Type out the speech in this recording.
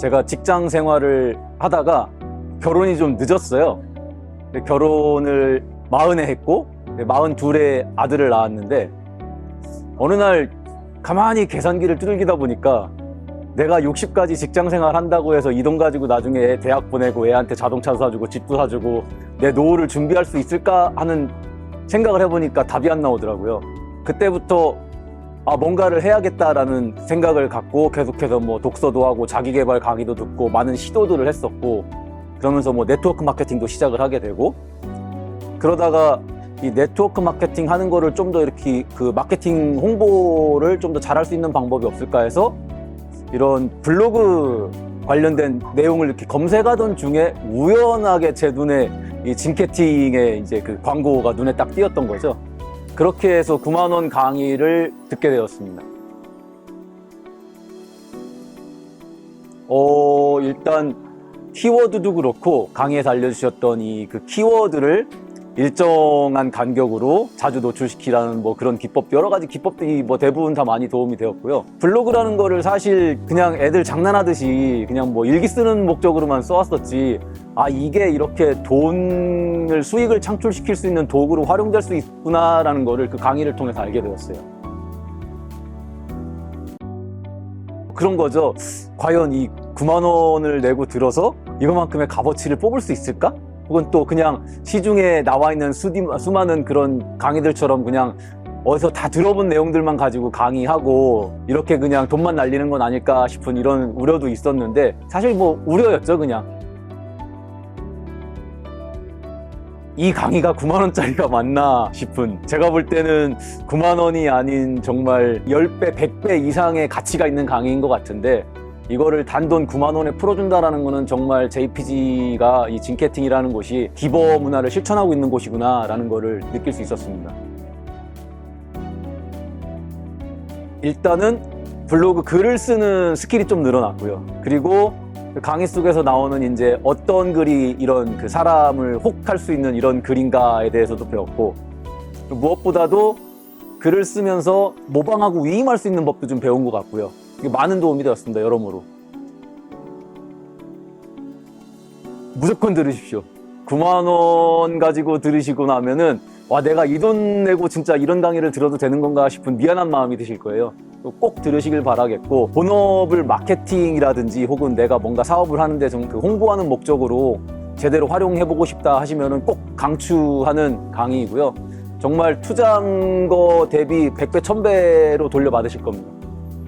제가 직장 생활을 하다가 결혼이 좀 늦었어요. 결혼을 마흔에 했고 마흔 둘에 아들을 낳았는데 어느 날 가만히 계산기를 두들기다 보니까 내가 60까지 직장 생활 한다고 해서 이 돈 가지고 나중에 애 대학 보내고 애한테 자동차 사주고 집도 사주고 내 노후를 준비할 수 있을까 하는 생각을 해보니까 답이 안 나오더라고요. 그때부터 아, 뭔가를 해야겠다라는 생각을 갖고 계속해서 뭐 독서도 하고 자기개발 강의도 듣고 많은 시도들을 했었고 그러면서 뭐 네트워크 마케팅도 시작을 하게 되고 그러다가 이 네트워크 마케팅 하는 거를 좀 더 이렇게 그 마케팅 홍보를 좀 더 잘할 수 있는 방법이 없을까 해서 이런 블로그 관련된 내용을 이렇게 검색하던 중에 우연하게 제 눈에 이 진캐팅의 이제 그 광고가 눈에 딱 띄었던 거죠. 그렇게 해서 9만 원 강의를 듣게 되었습니다. 어, 일단 키워드도 그렇고 강의에서 알려주셨던 이 그 키워드를 일정한 간격으로 자주 노출시키라는 뭐 그런 기법 여러 가지 기법들이 뭐 대부분 다 많이 도움이 되었고요. 블로그라는 거를 사실 그냥 애들 장난하듯이 그냥 뭐 일기 쓰는 목적으로만 써왔었지 아 이게 이렇게 돈을 수익을 창출시킬 수 있는 도구로 활용될 수 있구나라는 거를 그 강의를 통해서 알게 되었어요. 그런 거죠. 과연 이 9만 원을 내고 들어서 이거만큼의 값어치를 뽑을 수 있을까? 혹은 또 그냥 시중에 나와 있는 수디, 수많은 그런 강의들처럼 그냥 어디서 다 들어본 내용들만 가지고 강의하고 이렇게 그냥 돈만 날리는 건 아닐까 싶은 이런 우려도 있었는데 사실 뭐 우려였죠 그냥 이 강의가 9만 원짜리가 맞나 싶은 제가 볼 때는 9만 원이 아닌 정말 10배, 100배 이상의 가치가 있는 강의인 것 같은데 이거를 단돈 9만 원에 풀어준다라는 거는 정말 JPG가 이 징캐팅이라는 곳이 기버 문화를 실천하고 있는 곳이구나라는 거를 느낄 수 있었습니다. 일단은 블로그 글을 쓰는 스킬이 좀 늘어났고요. 그리고 그 강의 속에서 나오는 이제 어떤 글이 이런 그 사람을 혹할 수 있는 이런 글인가에 대해서도 배웠고 무엇보다도 글을 쓰면서 모방하고 위임할 수 있는 법도 좀 배운 것 같고요. 많은 도움이 되었습니다. 여러모로. 무조건 들으십시오. 9만 원 가지고 들으시고 나면은 와 내가 이 돈 내고 진짜 이런 강의를 들어도 되는 건가 싶은 미안한 마음이 드실 거예요. 꼭 들으시길 바라겠고 본업을 마케팅이라든지 혹은 내가 뭔가 사업을 하는데 좀 그 홍보하는 목적으로 제대로 활용해 보고 싶다 하시면은 꼭 강추하는 강의이고요. 정말 투자한 거 대비 100배, 1000배로 돌려받으실 겁니다.